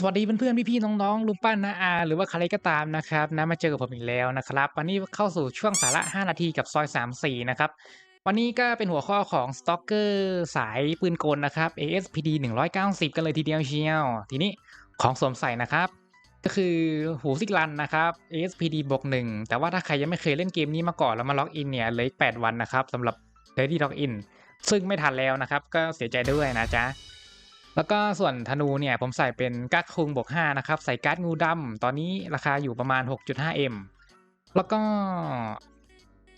สวัสดีเพื่อนๆพี่ๆน้องๆลุงป้านาอาหรือว่าใครก็ตามนะครับนะมาเจอกับผมอีกแล้วนะครับวันนี้เข้าสู่ช่วงสาระ 5 นาทีกับซอย 34 นะครับ วันนี้ก็เป็นหัวข้อของสต็อกเกอร์สายปืนกลนะครับ ASPD 190 กันเลยทีเดียวเชียว ทีนี้ของสวมใส่นะครับ ก็คือหูซิกลันนะครับ ASPD บวกหนึ่งแต่ว่าถ้าใครยังไม่เคยเล่นเกมนี้มาก่อนแล้วมาล็อกอินเนี่ยเหลย8วันนะครับสำหรับ Ready Log In ซึ่งไม่ทันแล้วนะครับ ก็เสียใจด้วยนะจ๊ะ แล้วก็ส่วนธนูเนี่ยผมใส่เป็นกั๊กคุงบวก5นะครับ ใส่การ์ดงูดำตอนนี้ราคาอยู่ประมาณ 6.5M แล้วก็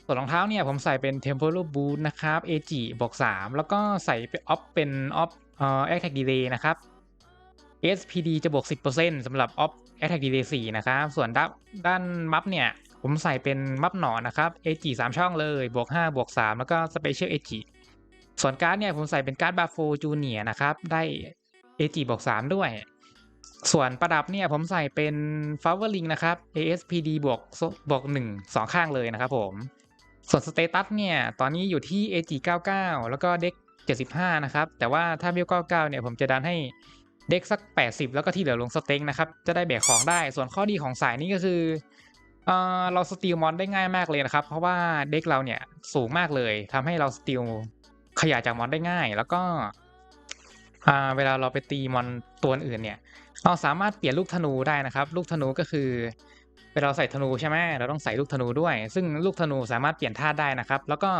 ส่วนรองเท้าเนี่ยผมใส่เป็น Temporal Boot นะครับ AG บวก3แล้วก็ใส่เป็นออฟเป็นออฟเอ่อ Attack Delay นะครับ SPD จะบวก 10%สำหรับออฟ Attack Delay 4นะครับ ส่วนด้านด้านมัฟเนี่ยผมใส่เป็นมัฟหนอนนะครับ AG 3 ช่องเลยบวก5บวก3แล้วก็ Special AG ส่วนการ์ดเนี่ยผมใส่เป็นการ์ดบาโฟจูเนียนะครับ ได้ AG บวก3ด้วย ส่วนประดับเนี่ยผมใส่เป็น f o w e r l i n g นะครับ ASPD บวกบวก1 2ข้างเลยนะครับผม ส่วนสเตตัสเนี่ย ตอนนี้อยู่ที่ AG 99 แล้วก็เด็ก75 นะครับ แต่ว่าถ้าเบล99 เนี่ย ผมจะดันให้เด็กสัก 80 แล้วก็ที่เหลือลงสเต็งนะครับ จะได้แบกของได้ ส่วนข้อดีของสายนี้ก็คือเอเราสตีลมอนได้ง่ายมากเลยนะครับ เพราะว่าเด็กเราเนี่ยสูงมากเลยทำให้เราสตีลขยายจากมอนได้ง่าย แล้วก็ เวลาเราไปตีมอนตัวอื่นเนี่ย เราสามารถเปลี่ยนลูกธนูได้นะครับ ลูกธนูก็คือเวลาใส่ธนูใช่ไหมเราต้องใส่ลูกธนูด้วย ซึ่งลูกธนูสามารถเปลี่ยนท่าได้นะครับ แล้วก็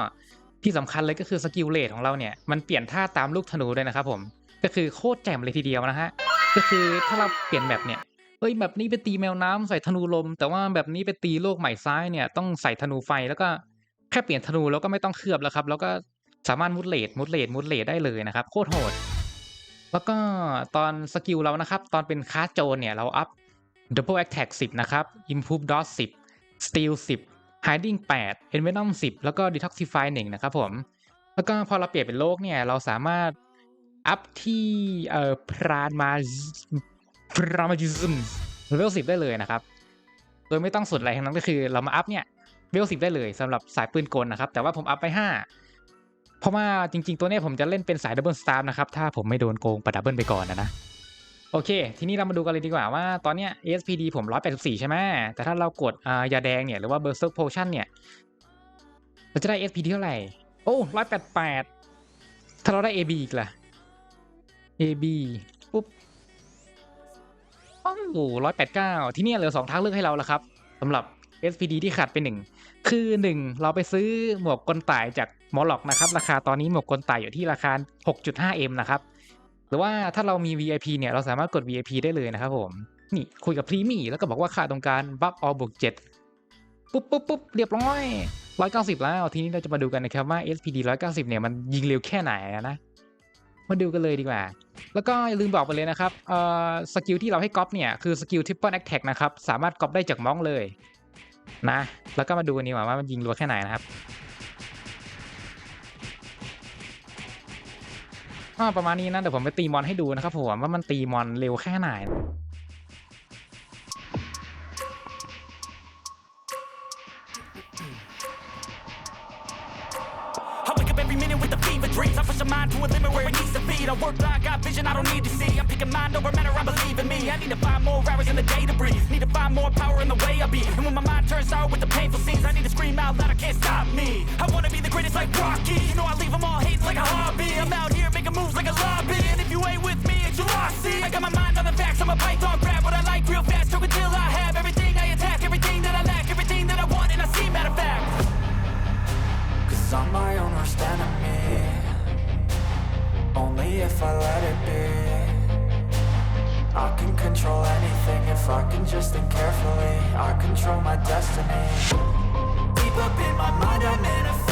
ที่สำคัญเลยก็คือสกิลเลทของเราเนี่ยมันเปลี่ยนท่าตามลูกธนูด้วยนะครับ ผมก็คือโคตรแจ่มเลยทีเดียวนะฮะก็คือถ้าเราเปลี่ยนแบบเนี่ยเอ้ยแบบนี้ไปตีแมวน้ำใส่ธนูลม แต่ว่าแบบนี้ไปตีโลกใหม่ซ้ายเนี่ยต้องใส่ธนูไฟแล้วก็แค่เปลี่ยนธนูแล้วก็ไม่ต้องเคลือบแล้วครับ แล้วก็สามารถมุดเลดมุดเลดมุดเลดได้เลยนะครับโคตรโหด แล้วก็ตอนสกิลเรานะครับ ตอนเป็นคาโจนเนี่ย เราอัพ Double Attack 10 นะครับ Improve Dodge 10 Steal 10 Hiding 8 Envenom 10 แล้วก็ Detoxify 1 นะครับผม แล้วก็พอเราเปลี่ยนเป็นโลกเนี่ย เราสามารถอัพที่เอ่อพรานมาพรามาจิซึมเวล10ได้เลยนะครับ โดยไม่ต้องสนอะไรทั้งนั้นก็คือเรามาอัพเนี่ยเวล10ได้เลยสำหรับสายปืนกลนะครับ แต่ว่าผมอัพไป5 เพราะว่าจริง ๆ ตัวนี้ผมจะเล่นเป็นสายดับเบิลสตาร์นะครับ ถ้าผมไม่โดนโกงปะดับเบิลไปก่อนนะนะ โอเค ทีนี้เรามาดูกันเลยดีกว่าว่าตอนเนี้ย ASPD ผม 184 ใช่ไหมแต่ถ้าเรากดยาแดงเนี่ยหรือว่า Berserk Potion เนี่ยเราจะได้ ASPD เท่าไหร่ โอ้188 ถ้าเราได้ AB อีกล่ะ AB ปุ๊บโอ้โห189ที่นี่เหลือ2ทางเลือกให้เราแล้วครับสำหรับ SPD ที่ขาดไปหนึ่งคือ1เราไปซื้อหมวกกลต่ายจาก มอลล็อกนะครับราคาตอนนี้หมวกกลต่ายอยู่ที่ราคา 6.5M นะครับหรือว่าถ้าเรามี VIP เนี่ยเราสามารถกด VIP ได้เลยนะครับผมนี่คุยกับพรีมี่แล้วก็บอกว่าค่าตรงการบัฟออบวก7ปุ๊บปุ๊บปุ๊บเรียบร้อย190แล้ว ทีนี้เราจะมาดูกันนะครับว่า SPD 190เนี่ยมันยิงเร็วแค่ไหนนะ มาดูกันเลยดีกว่า แล้วก็อย่าลืมบอกไปเลยนะครับเอ่อสกิลที่เราให้ก๊อปเนี่ย คือสกิล Triple Attack นะครับ สามารถก๊อปได้จากม้องเลยนะ แล้วก็มาดูกันดีกว่าว่ามันยิงรัวแค่ไหนนะครับ ก็ประมาณนี้นะเดี๋ยวผมไปตีมอนให้ดูนะครับผมว่ามันตีมอนเร็วแค่ไหน Find more power in the way I be. And when my mind turns sour with the painful scenes, I need to scream out loud, I can't stop me. I wanna be the greatest like Rocky. You know I leave them all hating like a hobby. I'm out here making moves like a lobby. And if you ain't with me, it's your loss. See, I got my mind on the facts. I'm a python, grab what I like real fast. Choke until I have everything I attack, everything that I lack, everything that I want, and I see matter of fact. Cause I'm my own worst enemy Only if I let it be I can control anything if I can just think carefully. I control my destiny. Deep up in my mind I manifest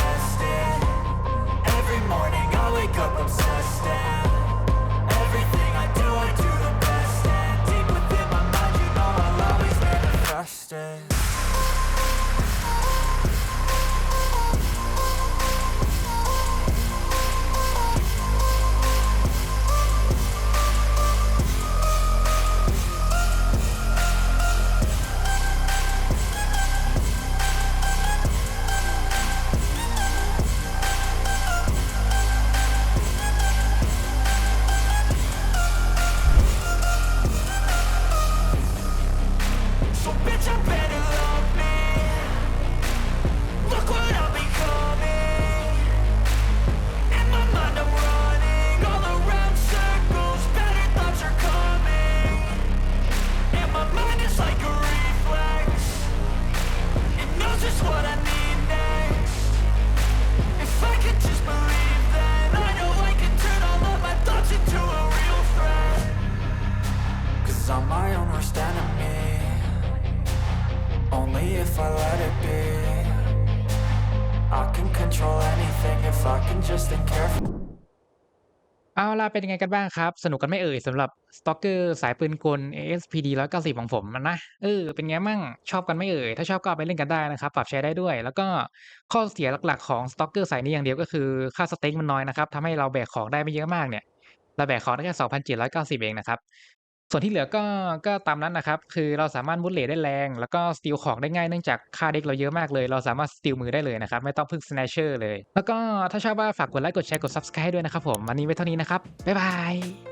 เอาล่ะเป็นยังไงกันบ้างครับ สนุกกันไม่เอ่ยสำหรับสตอกเกอร์สายปืนกล ASPD 190 ของผมนะเออเป็นไงมั่งชอบกันไม่เอ่ย ถ้าชอบก็เอาไปเล่นกันได้นะครับ ปรับใช้ได้ด้วย แล้วก็ข้อเสียหลักๆของสตอกเกอร์สายนี้อย่างเดียวก็คือค่าสเต็กมันน้อยนะครับทำให้เราแบกของได้ไม่เยอะมากเนี่ยเราแบกของได้แค่ 2,790 เองนะครับ ส่วนที่เหลือก็ก็ตามนั้นนะครับ คือเราสามารถมุดเลทได้แรง แล้วก็สติลของได้ง่ายเนื่องจากค่าเด็กเราเยอะมากเลย เราสามารถสติลมือได้เลยนะครับ ไม่ต้องพึ่งสแนชเชอร์เลย แล้วก็ถ้าชอบว่าฝากกดไลค์กดแชร์กดซับสไคร b e ด้วยนะครับผมวันนี้ไว้เท่านี้นะครับบ๊ายบาย